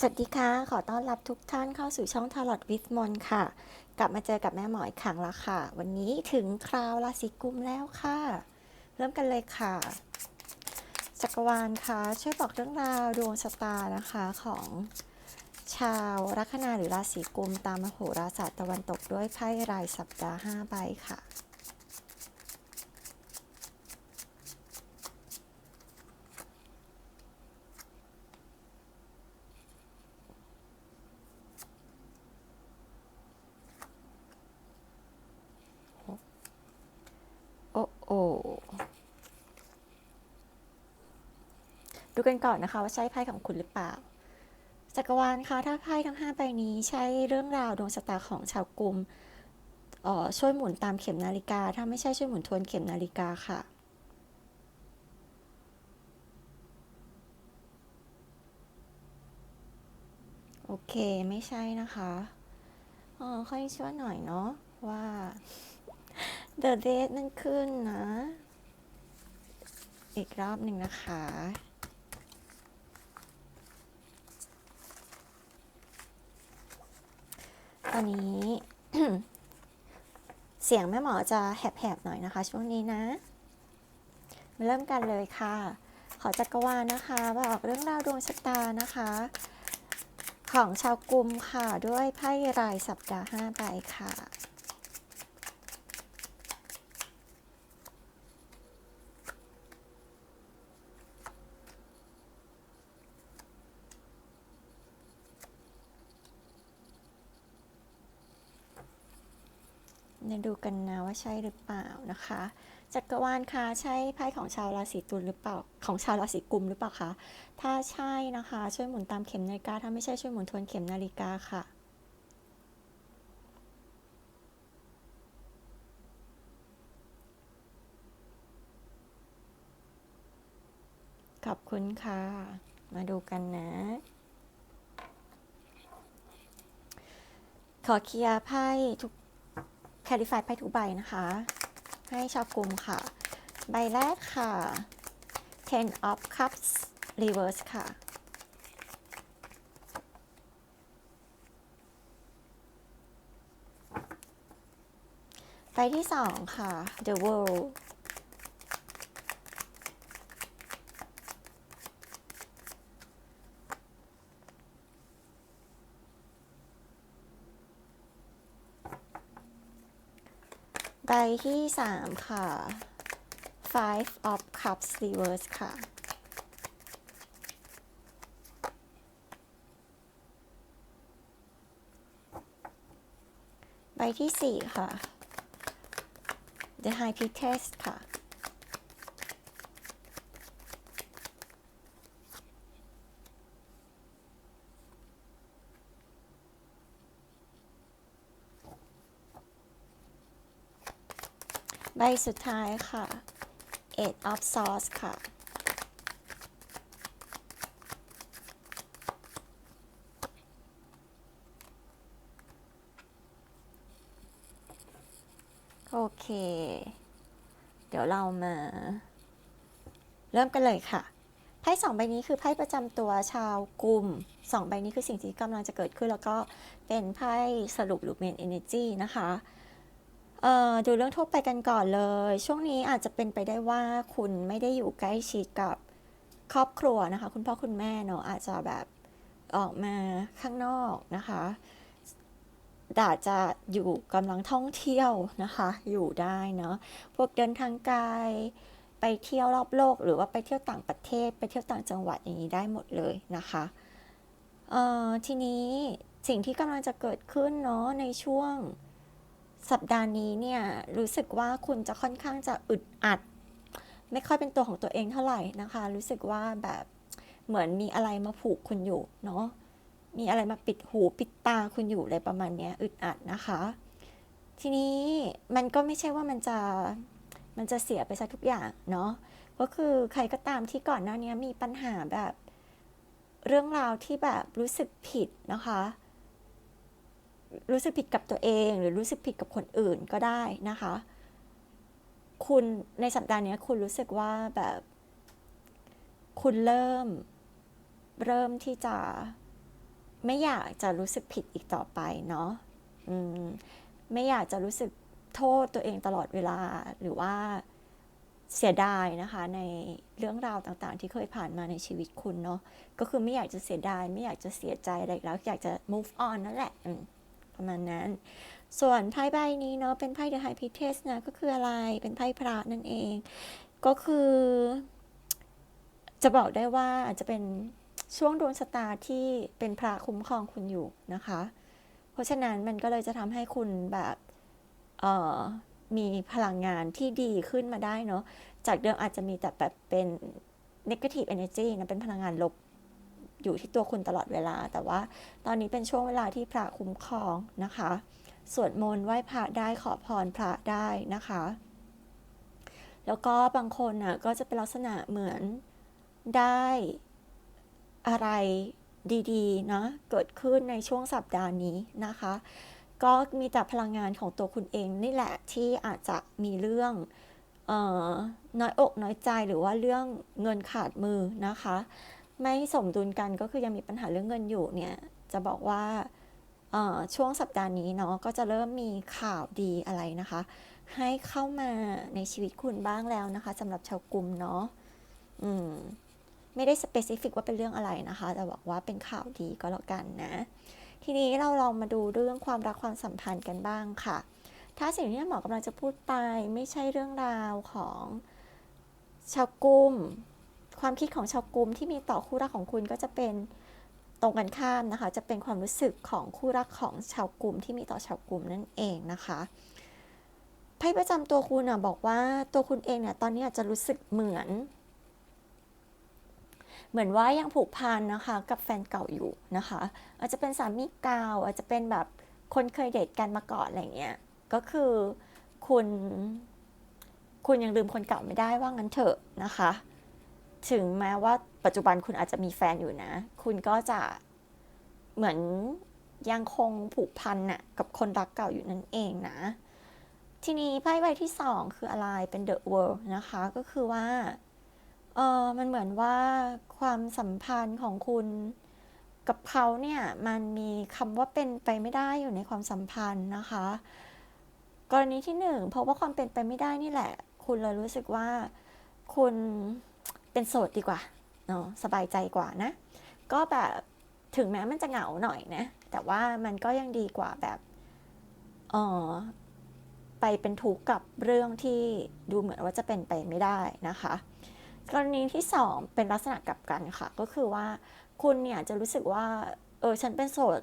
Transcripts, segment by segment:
สวัสดีค่ะ ขอต้อนรับทุกท่านเข้าสู่ช่อง Tarot with Mon ค่ะ กลับมาเจอกับแม่หมออีกครั้งแล้วค่ะ วันนี้ถึงคราวราศีกุมแล้วค่ะ เริ่มกันเลยค่ะ จักรวาลคะช่วยบอกเรื่องราวดวงชะตานะคะของชาวลัคนาหรือราศีกุมตามมโหราศาสตร์ตะวันตกด้วยไพ่รายสัปดาห์5ใบค่ะ โอ้โอ ดูกันก่อนนะคะว่าใช่ไพ่ของคุณหรือเปล่า จักรวาลคะถ้าไพ่ทั้ง 5 ใบนี้ใช่เรื่องราวดวงชะตาของชาวกลุ่มออช่วยหมุนตามเข็มนาฬิกา ถ้าไม่ใช่ช่วยหมุนทวนเข็มนาฬิกาค่ะโอเค ไม่ใช่นะคะอ๋อค่อยช่วยหน่อยเนาะว่าเดอะเดทนั่นขึ้นนะ อีกรอบหนึ่งนะคะ อนนี้ เสียงแม่หมอจะแหบๆหน่อยนะคะ ช่วงนี้นะ มาเริ่มกันเลยค่ะ ขอจักรวาลนะคะบอกเรื่องราวดวงชะตานะคะ ของชาวกลุ่มค่ะด้วยไพ่รายสัปดาห์5ใบค่ะ ดูกันนะว่าใช่หรือเปล่านะคะจักรวาลคะใช่ไพ่ของชาวราศีตุลหรือเปล่าของชาวราศีกุมหรือเปล่าคะถ้าใช่นะคะ ช่วยหมุนตามเข็มนาฬิกาถ้าไม่ใช่ช่วยหมุนทวนเข็มนาฬิกาค่ะขอบคุณค่ะ มาดูกันนะ ขอเคลียร์ไพ่ทุก แคลิฟายไพ่ทุกใบนะคะ ให้ชาวกลุ่มค่ะ ใบแรกค่ะ ten of cups reverse ค่ะ ใบที่สองค่ะ the world ที่สามค่ะ five of cups reverse ค่ะ ใบที่สี่ค่ะ the high priestess ค่ะ ใบสุดท้ายค่ะ eight of swords ค่ะ โอเค เดี๋ยวเรามา เริ่มกันเลยค่ะ ไพ่สองใบนี้คือไพ่ประจำตัวชาวกลุ่มสองใบนี้คือสิ่งที่กำลังจะเกิดขึ้นแล้วก็เป็นไพ่สรุปหรือ main energy นะคะ เอ่อดูเรื่องทั่วไปกันก่อนเลย ช่วงนี้อาจจะเป็นไปได้ว่าคุณไม่ได้อยู่ใกล้ชิดกับครอบครัวนะคะ คุณพ่อคุณแม่เนาะอาจจะแบบออกมาข้างนอกนะคะอาจจะอยู่กำลังท่องเที่ยวนะคะ อยู่ได้เนาะพวกเดินทางไกลไปเที่ยวรอบโลก หรือว่าไปเที่ยวต่างประเทศ ไปเที่ยวต่างจังหวัดอย่างนี้ได้หมดเลยนะคะเอ่อทีนี้สิ่งที่กำลังจะเกิดขึ้นเนาะในช่วง สัปดาห์นี้เนี่ยรู้สึกว่าคุณจะค่อนข้างจะอึดอัด ไม่ค่อยเป็นตัวของตัวเองเท่าไหร่นะคะ รู้สึกว่าแบบเหมือนมีอะไรมาผูกคุณอยู่เนาะมีอะไรมาปิดหูปิดตาคุณอยู่อะไรประมาณนี้อึดอัดนะคะ ทีนี้มันก็ไม่ใช่ว่ามันจะมันจะเสียไปซะทุกอย่างเนาะก็คือใครก็ตามที่ก่อนหน้านี้มีปัญหาแบบเรื่องราวที่แบบรู้สึกผิดนะคะ รู้สึกผิดกับตัวเอง หรือรู้สึกผิดกับคนอื่นก็ได้นะคะ คุณในสัปดาห์นี้คุณรู้สึกว่าแบบ คุณเริ่ม เริ่มที่จะไม่อยากจะรู้สึกผิดอีกต่อไปเนาะมไม่อยากจะรู้สึกโทษตัวเองตลอดเวลาหรือว่าเสียดายนะคะในเรื่องราวต่างๆ ที่เคยผ่านมาในชีวิตคุณเนาะก็คือไม่อยากจะเสียดาย ไม่อยากจะเสียใจอะไรแล้วอยากจะ move on นั่นแหละอืม ประมาณนั้น ส่วนไพ่ใบนี้เนาะเป็นไพ่ The High Priestess นะก็คืออะไรเป็นไพ่พระนั่นเอง ก็คือ จะบอกได้ว่าอาจจะเป็นช่วงดวงชะตาที่เป็นพระคุ้มครองคุณอยู่นะคะ เพราะฉะนั้นมันก็เลยจะทำให้คุณแบบมีพลังงานที่ดีขึ้นมาได้เนาะจากเดิมอาจจะมีแต่แบบเป็น negative energy นะเป็นพลังงานลบ อยู่ที่ตัวคุณตลอดเวลา แต่ว่าตอนนี้เป็นช่วงเวลาที่พระคุ้มครองนะคะ สวดมนต์ไหว้พระได้ขอพรพระได้นะคะ แล้วก็บางคนอะก็จะเป็นลักษณะเหมือนได้อะไรดีๆนะเกิดขึ้นในช่วงสัปดาห์นี้นะคะ ก็มีแต่พลังงานของตัวคุณเองนี่แหละที่อาจจะมีเรื่องออน้อยอกน้อยใจหรือว่าเรื่องเงินขาดมือนะคะ ไม่สมดุลกันก็คือยังมีปัญหาเรื่องเงินอยู่เนี่ย จะบอกว่าช่วงสัปดาห์นี้เนาะก็จะเริ่มมีข่าวดีอะไรนะคะ ให้เข้ามาในชีวิตคุณบ้างแล้วนะคะสำหรับชาวกลุ่มเนาะอืมไม่ได้สเปซิฟิกว่าเป็นเรื่องอะไรนะคะ แต่บอกว่าเป็นข่าวดีก็แล้วกันนะ ทีนี้เราลองมาดูเรื่องความรักความสัมพันธ์กันบ้างค่ะ ถ้าสิ่งที่หมอกำลังจะพูดไปไม่ใช่เรื่องราวของชาวกลุ่ม ความคิดของชาวกลุ่มที่มีต่อคู่รักของคุณก็จะเป็นตรงกันข้ามนะคะ จะเป็นความรู้สึกของคู่รักของชาวกลุ่มที่มีต่อชาวกลุ่มนั่นเองนะคะไพ่ประจำตัวคุณอะบอกว่าตัวคุณเองเนี่ยตอนนี้อาจจะรู้สึกเหมือน เหมือนว่ายังผูกพันนะคะ กับแฟนเก่าอยู่นะคะ อาจจะเป็นสามีเก่าอาจจะเป็นแบบคนเคยเดทกันมาก่อนอะไรเงี้ยก็คือคุณ คุณยังลืมคนเก่าไม่ได้ว่างั้นเถอะนะคะ ถึงแม้ว่าปัจจุบันคุณอาจจะมีแฟนอยู่นะ คุณก็จะเหมือนยังคงผูกพันน่ะกับคนรักเก่าอยู่นั่นเองนะ ทีนี้ไพ่ใบที่สองคืออะไรเป็น The World นะคะ ก็คือว่าเออมันเหมือนว่าความสัมพันธ์ของคุณกับเขาเนี่ยมันมีคำว่าเป็นไปไม่ได้อยู่ในความสัมพันธ์นะคะ กรณีที่หนึ่งเพราะว่าความเป็นไปไม่ได้นี่แหละ คุณเลยรู้สึกว่าคุณ เป็นโสดดีกว่าเนาะสบายใจกว่านะ ก็แบบถึงแม้มันจะเหงาหน่อยนะ แต่ว่ามันก็ยังดีกว่าแบบเออไปเป็นทุกข์กับเรื่องที่ดูเหมือนว่าจะเป็นไปไม่ได้นะคะ กรณีที่สองเป็นลักษณะกลับกันค่ะ ก็คือว่าคุณเนี่ยจะรู้สึกว่า เออฉันเป็นโสด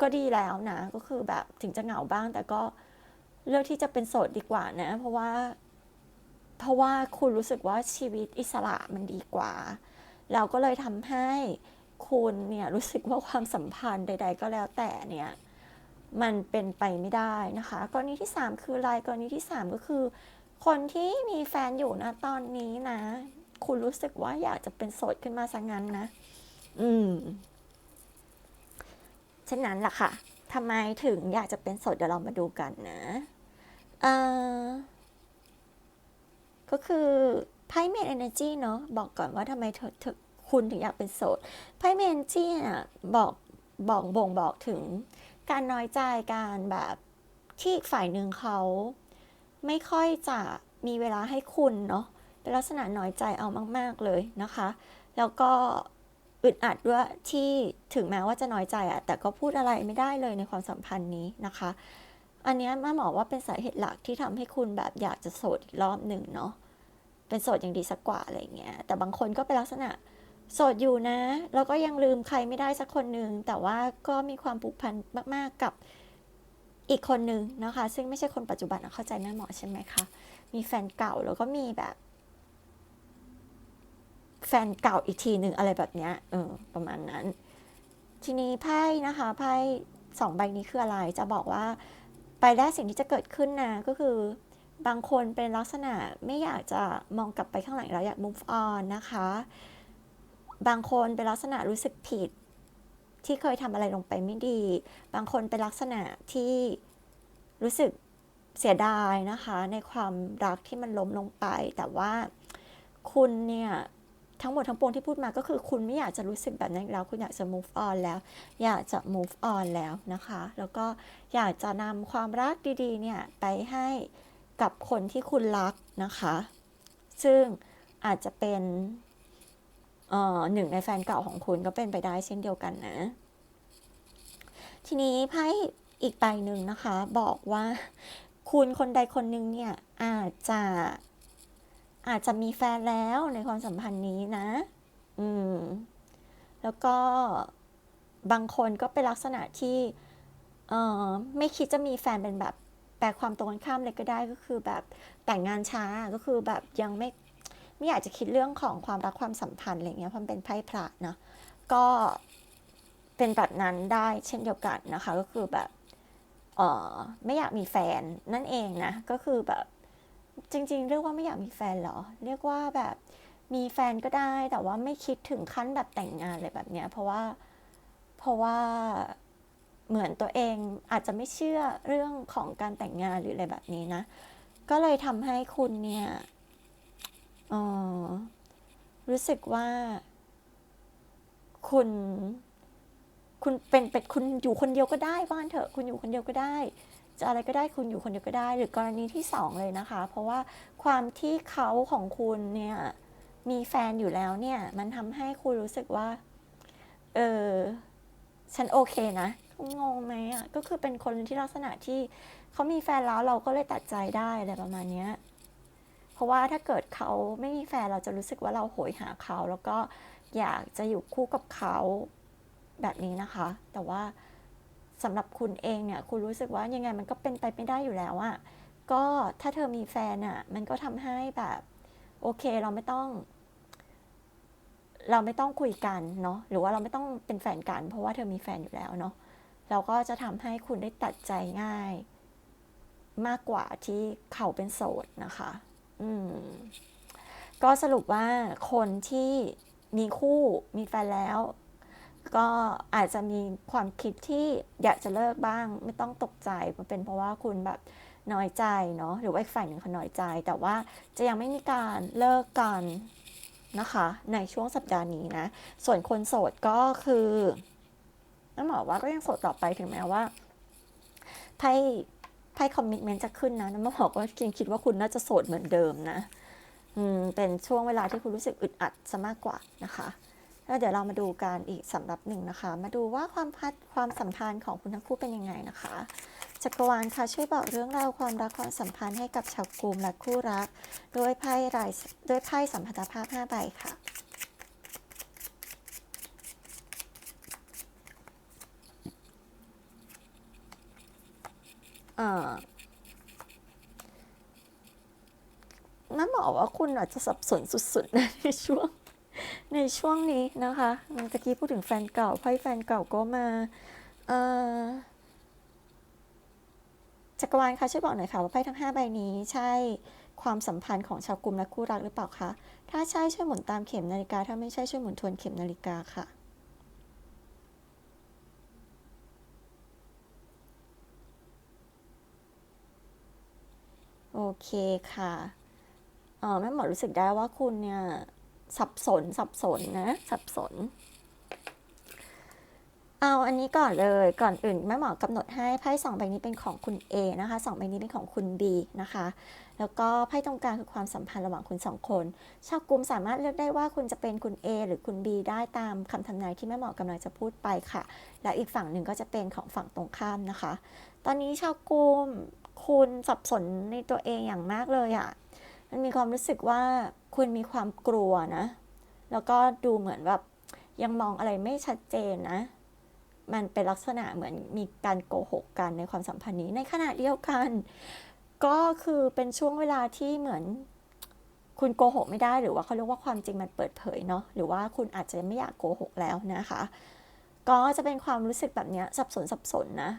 ก็ดีแล้วนะ ก็คือแบบถึงจะเหงาบ้าง แต่ก็เลือกที่จะเป็นโสดดีกว่านะ เพราะว่า เพราะว่าคุณรู้สึกว่าชีวิตอิสระมันดีกว่า เราก็เลยทำให้คุณเนี่ยรู้สึกว่าความสัมพันธ์ใด ๆ ก็แล้วแต่เนี่ยมันเป็นไปไม่ได้นะคะ กรณีที่สามคืออะไรกรณีที่สามก็คือ คนที่มีแฟนอยู่นะตอนนี้นะ คุณรู้สึกว่าอยากจะเป็นโสดขึ้นมาซะงั้นนะ อืมฉะนั้นล่ะค่ะทำไมถึงอยากจะเป็นโสดเดี๋ยวเรามาดูกันนะ เอ่อ ก็คือไพ่เมนเอเนจีเนาะบอกก่อนว่าทำไมเธอคุณถึงอยากเป็นโสดไพ่เมนจีอะบอกบอกบ่งบอกถึง การน้อยใจการแบบที่อีกฝ่ายหนึ่งเขาไม่ค่อยจะมีเวลาให้คุณเนาะเป็นลักษณะน้อยใจเอามาก ๆ เลยนะคะ แล้วก็อึดอัดด้วยที่ถึงแม้ว่าจะน้อยใจอะแต่ก็พูดอะไรไม่ได้เลยในความสัมพันธ์นี้นะคะ อันนี้แม่หมอว่าเป็นสาเหตุหลักที่ทำให้คุณแบบอยากจะโสดอีกรอบหนึ่งเนาะเป็นโสดอย่างดีสักกว่าอะไรเงี้ยแต่บางคนก็เป็นลักษณะโสดอยู่นะ แล้วก็ยังลืมใครไม่ได้สักคนหนึ่งแต่ว่าก็มีความผูกพันมากๆกับอีกคนหนึ่งนะคะ ซึ่งไม่ใช่คนปัจจุบันอะเข้าใจแม่หมอใช่ไหมคะ มีแฟนเก่าแล้วก็มีแบบ แฟนเก่าอีกทีหนึ่งอะไรแบบเนี้ยเออประมาณนั้น ทีนี้ไพ่นะคะไพ่สองใบนี้คืออะไรจะบอกว่า ไปแรกสิ่งที่จะเกิดขึ้นนะก็คือบางคนเป็นลักษณะไม่อยากจะมองกลับไปข้างหลังแล้วอยาก move on นะคะ บางคนเป็นลักษณะรู้สึกผิด ที่เคยทำอะไรลงไปไม่ดี บางคนเป็นลักษณะที่รู้สึกเสียดายนะคะ ในความรักที่มันล้มลงไป แต่ว่าคุณเนี่ย ทั้งหมดทั้งปวงที่พูดมาก็คือคุณไม่อยากจะรู้สึกแบบนั้นแล้ว คุณอยากจะ move on แล้ว อยากจะ move on แล้วนะคะ แล้วก็อยากจะนำความรักดีๆ เนี่ยไปให้กับคนที่คุณรักนะคะ ซึ่งอาจจะเป็นหนึ่งในแฟนเก่าของคุณก็เป็นไปได้เช่นเดียวกันนะ ทีนี้ไพ่อีกใบหนึ่งนะคะ บอกว่าคุณคนใดคนหนึ่งเนี่ยอาจจะ อาจจะมีแฟนแล้วในความสัมพันธ์นี้นะ อืม แล้วก็บางคนก็เป็นลักษณะที่เอ่อไม่คิดจะมีแฟนเป็นแบบแปลความตรงกันข้ามเลยก็ได้ก็คือแบบแต่งงานช้าก็คือแบบยังไม่ไม่อยากจะคิดเรื่องของความรักความสัมพันธ์อะไรเงี้ยเพราะเป็นไพ่พระเนาะก็เป็นแบบนั้นได้เช่นเดียวกันนะคะ ก็คือแบบเออไม่อยากมีแฟนนั่นเองนะ ก็คือแบบ จริง ๆ เรียกว่าไม่อยากมีแฟนเหรอ เรียกว่าแบบมีแฟนก็ได้ แต่ว่าไม่คิดถึงขั้นแบบแต่งงานอะไรแบบเนี้ย เพราะว่าเพราะว่าเหมือนตัวเองอาจจะไม่เชื่อเรื่องของการแต่งงานหรืออะไรแบบนี้นะ ก็เลยทำให้คุณเนี่ยอ่อรู้สึกว่า คุณ คุณเป็นเป็นคุณอยู่คนเดียวก็ได้ว่านเถอะ คุณอยู่คนเดียวก็ได้ จะอะไรก็ได้คุณอยู่คนเดียวก็ได้ หรือกรณีที่สองเลยนะคะ เพราะว่าความที่เขาของคุณเนี่ยมีแฟนอยู่แล้วเนี่ย มันทำให้คุณรู้สึกว่า เออฉันโอเคนะงงไหมอะก็คือเป็นคนที่ลักษณะที่เขามีแฟนแล้วเราก็เลยตัดใจได้อะไรประมาณเนี้ยเพราะว่าถ้าเกิดเขาไม่มีแฟนเราจะรู้สึกว่าเราโหยหาเขา แล้วก็อยากจะอยู่คู่กับเขาแบบนี้นะคะ แต่ว่า สำหรับคุณเองเนี่ยคุณรู้สึกว่ายังไงมันก็เป็นไปไม่ได้อยู่แล้วอะก็ถ้าเธอมีแฟนอะมันก็ทำให้แบบ โอเคเราไม่ต้อง เราไม่ต้องคุยกันเนาะหรือว่าเราไม่ต้องเป็นแฟนกัน เพราะว่าเธอมีแฟนอยู่แล้วเนาะเราก็จะทำให้คุณได้ตัดใจง่าย มากกว่าที่เขาเป็นโสดนะคะ อืมก็สรุปว่าคนที่มีคู่มีแฟนแล้ว ก็อาจจะมีความคิดที่อยากจะเลิกบ้าง ไม่ต้องตกใจมันเป็นเพราะว่าคุณแบบน้อยใจเนาะหรือว่าอีกฝ่ายหนึ่งเขาน้อยใจ แต่ว่าจะยังไม่มีการเลิกกันนะคะ ในช่วงสัปดาห์นี้นะ ส่วนคนโสดก็คือน้ำหมอว่าก็ยังโสดต่อไปถึงแม้ว่าไพ่ไพ่คอมมิชเมนต์จะขึ้นนะน้ำหมอบอกว่ายังคิดว่าคุณน่าจะโสดเหมือนเดิมนะ อืม เป็นช่วงเวลาที่คุณรู้สึกอึดอัดซะมากกว่านะคะ แล้วเดี๋ยวเรามาดูกันอีกสำหรับหนึ่งนะคะ มาดูว่าความพัดความสัมพันธ์ของคุณทั้งคู่เป็นยังไงนะคะจักรวาลค่ะช่วยบอกเรื่องราวความรักความสัมพันธ์ให้กับชาวกลุ่มและคู่รักด้วยไพ่รายด้วยไพ่สัมพันธภาพ5ใบค่ะอ่อน้าบอกว่าคุณอาจจะสับสนสุดๆ ในช่วง ในช่วงนี้นะคะเมื่อกี้พูดถึงแฟนเก่าไพ่แฟนเก่าก็มาจักรวาลคะช่วยบอกหน่อยค่ะว่าไพ่ทั้ง 5 ใบนี้ใช่ความสัมพันธ์ของชาวกลุ่มและคู่รักหรือเปล่าคะถ้าใช่ช่วยหมุนตามเข็มนาฬิกา ถ้าไม่ใช่ช่วยหมุนทวนเข็มนาฬิกาค่ะโอเคค่ะ เออแม่หมอรู้สึกได้ว่าคุณเนี่ย สับสนสับสนนะ สับสน เอาอันนี้ก่อนเลยก่อนอื่นแม่หมอกำหนดให้ไพ่สองใบนี้เป็นของคุณ A นะคะสองใบนี้เป็นของคุณ B นะคะ แล้วก็ไพ่ตรงกลางคือความสัมพันธ์ระหว่างคุณสองคนชาวกลุ่มสามารถเลือกได้ว่าคุณจะเป็นคุณ A หรือคุณ B ได้ตามคำทำนายที่แม่หมอกำลังจะพูดไปค่ะ และอีกฝั่งหนึ่งก็จะเป็นของฝั่งตรงข้ามนะคะ ตอนนี้ชาวกลุ่มคุณสับสนในตัวเองอย่างมากเลยอะ่ะ มันมีความรู้สึกว่าคุณมีความกลัวนะ แล้วก็ดูเหมือนแบบยังมองอะไรไม่ชัดเจนนะ มันเป็นลักษณะเหมือนมีการโกหกกันในความสัมพันธ์นี้ ในขณะเดียวกัน ก็คือเป็นช่วงเวลาที่เหมือนคุณโกหกไม่ได้หรือว่าเขาเรียกว่าความจริงมันเปิดเผยเนาะหรือว่าคุณอาจจะไม่อยากโกหกแล้วนะคะ ก็จะเป็นความรู้สึกแบบนี้สับสนสับสนนะ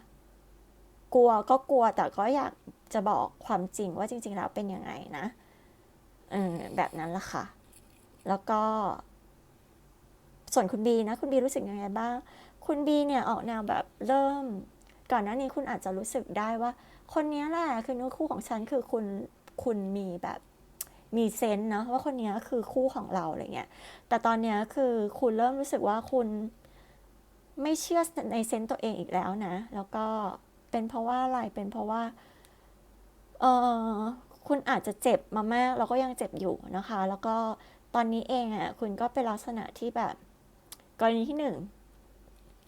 กลัวก็กลัวแต่ก็อยากจะบอกความจริงว่าจริง ๆ แล้วเป็นยังไงนะ เออแบบนั้นละค่ะ แล้วก็ ส่วนคุณบีนะ คุณบีรู้สึกยังไงบ้าง คุณบีเนี่ยออกแนวแบบเริ่ม ก่อนหน้านี้คุณอาจจะรู้สึกได้ว่า คนนี้แหละคือนื้อคู่ของฉันคือคุณคุณมีแบบมีเซนส์เนาะว่าคนนี้คือคู่ของเราอะไรเงี้ย แต่ตอนเนี้ยคือคุณเริ่มรู้สึกว่าคุณไม่เชื่อในเซนส์ตัวเองอีกแล้วนะ แล้วก็เป็นเพราะว่าอะไร เป็นเพราะว่า เออ คุณอาจจะเจ็บมามากแล้วก็ยังเจ็บอยู่นะคะ แล้วก็ตอนนี้เองอะคุณก็เป็นลักษณะที่แบบ กรณีที่หนึ่ง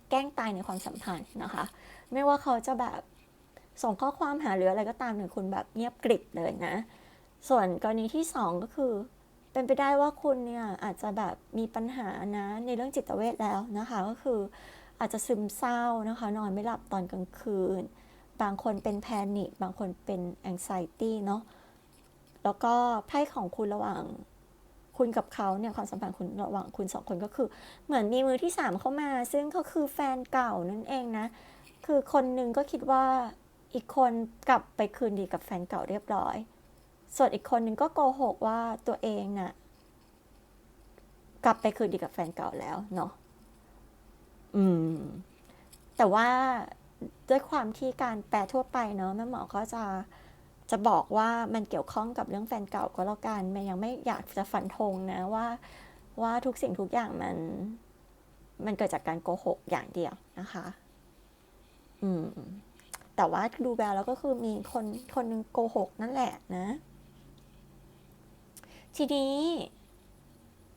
แกล้งตายในความสัมพันธ์นะคะ ไม่ว่าเขาจะแบบส่งข้อความหาหรืออะไรก็ตามเนี่ยคุณแบบเงียบกริบเลยนะ ส่วนกรณีที่สองก็คือ เป็นไปได้ว่าคุณเนี่ยอาจจะแบบมีปัญหานะในเรื่องจิตเวชแล้วนะคะ ก็คืออาจจะซึมเศร้านะคะ นอนไม่หลับตอนกลางคืน บางคนเป็นแพนิคบางคนเป็นแองไซตี้เนาะ แล้วก็ไพ่ของคุณระหว่างคุณกับเขาเนี่ยความสัมพันธ์คุณระหว่างคุณสองคนก็คือ เหมือนมีมือที่สามเข้ามา ซึ่งก็คือแฟนเก่านั่นเองนะ คือคนหนึ่งก็คิดว่าอีกคนกลับไปคืนดีกับแฟนเก่าเรียบร้อย ส่วนอีกคนหนึ่งก็โกหกว่าตัวเองน่ะกลับไปคืนดีกับแฟนเก่าแล้วเนาะ อืม แต่ว่าด้วยความที่การแปลทั่วไปเนาะแม่หมอก็จะ จะบอกว่ามันเกี่ยวข้องกับเรื่องแฟนเก่าก็แล้วกัน มันยังไม่อยากจะฟันธงนะว่าว่าทุกสิ่งทุกอย่างมัน มันเกิดจากการโกหกอย่างเดียวนะคะ อืม แต่ว่าดูแววแล้วก็คือมีคนคนนึงโกหกนั่นแหละนะ ทีนี้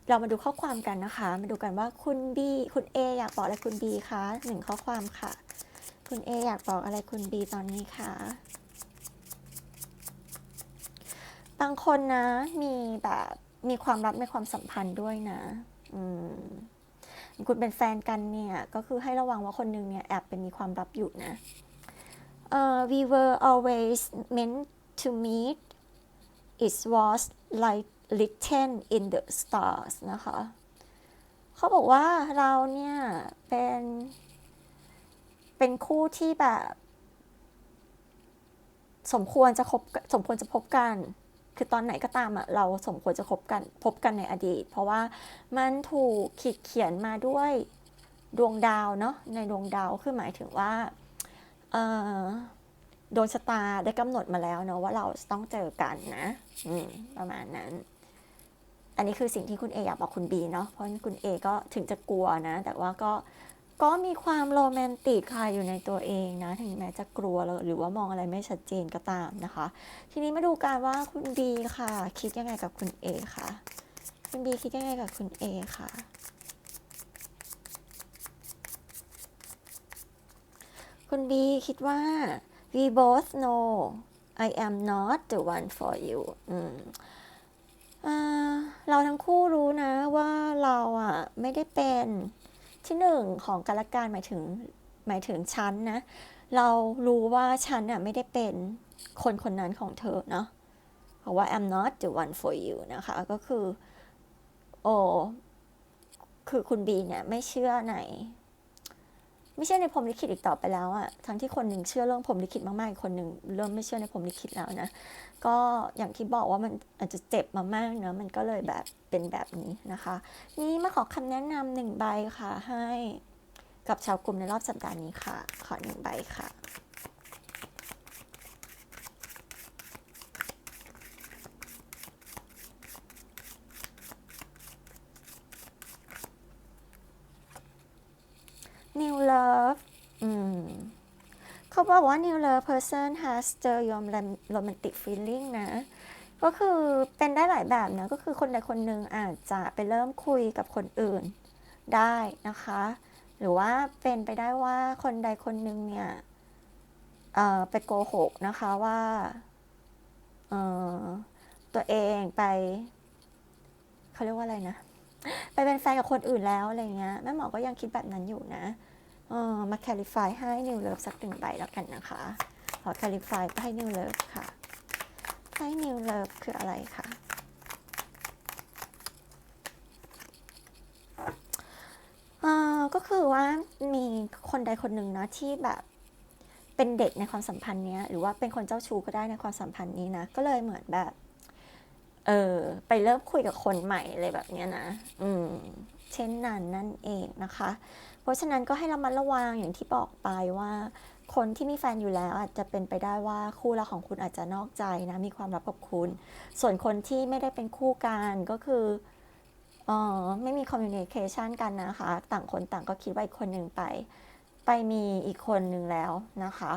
เรามาดูข้อความกันนะคะ มาดูกันว่าคุณบีคุณเออยากบอกอะไรคุณบีคะหนึ่งข้อความค่ะ คุณเออยากบอกอะไรคุณบีตอนนี้คะ บางคนนะมีแบบมีความลับในความสัมพันธ์ด้วยนะ อืมคุณเป็นแฟนกันเนี่ย ก็คือให้ระวังว่าคนหนึงเนี่ยแอบเป็นมีความลับอยู่นะเอ่อ we were always meant to meet it was like written in the stars นะคะ เขาบอกว่าเราเนี่ย เป็น เป็นคู่ที่แบบ สมควรจะคบสมควรจะพบกัน คือตอนไหนก็ตามอะเราสมควรจะคบกันพบกันในอดีต เพราะว่ามันถูกขีดเขียนมาด้วยดวงดาวเนาะในดวงดาวคือหมายถึงว่าเอ่อดวงชะตาได้กำหนดมาแล้วเนาะว่าเราต้องเจอกันนะประมาณนั้น อันนี้คือสิ่งที่คุณเออยากบอกคุณบีเนาะเพราะคุณเอก็ถึงจะกลัวนะ แต่ว่าก็ ก็มีความโรแมนติกค่ะอยู่ในตัวเองนะ ถึงแม้จะกลัวหรือว่ามองอะไรไม่ชัดเจนก็ตามนะคะ ทีนี้มาดูกันว่าคุณบีค่ะ คิดยังไงกับคุณเอค่ะ คุณบีคิดยังไงกับคุณเอค่ะคุณบีคิดว่า we both know I am not the one for you อืมเราทั้งคู่รู้นะว่าเราอะ ไม่ได้เป็น ที่หนึ่งของกันและกันหมายถึงหมายถึงฉันนะ เรารู้ว่าฉันอะไม่ได้เป็นคนคนนั้นของเธอเนาะเพราะว่า I'm not the one for you นะคะ ก็คือ โอ้คือคุณบีเนี่ยไม่เชื่อใน ไม่เชื่อในพรมลิขิตอีกต่อไปแล้วอะทั้งที่คนหนึ่งเชื่อเรื่องพรมลิขิตมาก ๆ อีกคนหนึ่งเริ่มไม่เชื่อในพรมลิขิตแล้วนะ ก็อย่างที่บอกว่ามันอาจจะเจ็บมามากเนอะมันก็เลยแบบ เป็นแบบนี้นะคะ นี่มาขอคำแนะนำหนึ่งใบค่ะให้กับชาวกลุ่มในรอบสัปดาห์นี้ค่ะ ขอหนึ่งใบค่ะ New Love อืมเขาบอกว่า New Love person has stir your romantic feeling นะ ก็คือเป็นได้หลายแบบนะก็คือคนใดคนหนึ่งอาจจะไปเริ่มคุยกับคนอื่นได้นะคะ หรือว่าเป็นไปได้ว่าคนใดคนหนึ่งเนี่ยเอ่อไปโกหกนะคะว่าเอ่อตัวเองไปเขาเรียกว่าอะไรนะไปเป็นแฟนกับคนอื่นแล้วอะไรเงี้ยแม่หมอก็ยังคิดแบบนั้นอยู่นะเออมาแคลิฟายให้นิวเลิฟสักหนึ่งใบแล้วกันนะคะ ขอแคลิฟายให้นิวเลิฟค่ะ ให้นิวเลิฟคืออะไรคะเออก็คือว่ามีคนใดคนหนึ่งนะที่แบบเป็นเด็กในความสัมพันธ์เนี้ยหรือว่าเป็นคนเจ้าชู้ก็ได้ในความสัมพันธ์นี้นะ ก็เลยเหมือนแบบ เออไปเริ่มคุยกับคนใหม่อะไรแบบเนี้ยนะ อืม เช่นนั้นนั่นเองนะคะ เพราะฉะนั้นก็ให้ระมัดระวังอย่างที่บอกไปว่า คนที่มีแฟนอยู่แล้วอาจจะเป็นไปได้ว่าคู่รักของคุณอาจจะนอกใจนะมีความลับกับคุณ ส่วนคนที่ไม่ได้เป็นคู่กันก็คือออไม่มีคอมมิวนิเคชันกันนะคะ ต่างคนต่างก็คิดว่าอีกคนหนึ่งไป ไปมีอีกคนหนึ่งแล้วนะคะ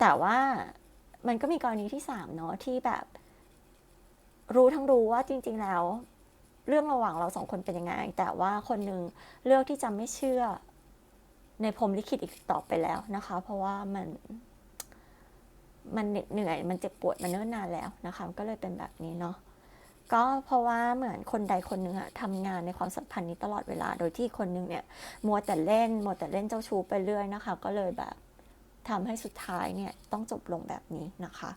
แต่ว่ามันก็มีกรณีที่สามเนาะที่แบบรู้ทั้งรู้ว่าจริง ๆ แล้ว เรื่องระหว่างเราสองคนเป็นยังไง แต่ว่าคนหนึ่งเลือกที่จะไม่เชื่อ ในพรมลิขิตอีกต่อไปแล้วนะคะ เพราะว่ามัน มันเหน็ดเหนื่อย มันเจ็บปวดมาเนิ่นนานแล้วนะคะ ก็เลยเป็นแบบนี้เนาะก็เพราะว่าเหมือนคนใดคนหนึ่งอะทำงานในความสัมพันธ์นี้ตลอดเวลา โดยที่คนหนึ่งเนี่ย มัวแต่เล่น มัวแต่เล่นเจ้าชู้ไปเรื่อยนะคะ ก็เลยแบบทำให้สุดท้ายเนี่ยต้องจบลงแบบนี้นะคะ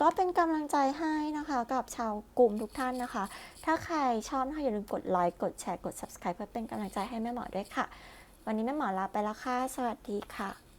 ก็เป็นกำลังใจให้นะคะกับชาวกลุ่มทุกท่านนะคะ ถ้าใครชอบนะคะอย่าลืมกดไลค์ กดแชร์ กด subscribe เพื่อเป็นกำลังใจให้แม่หมอด้วยค่ะ วันนี้แม่หมอลาไปแล้วค่ะ สวัสดีค่ะ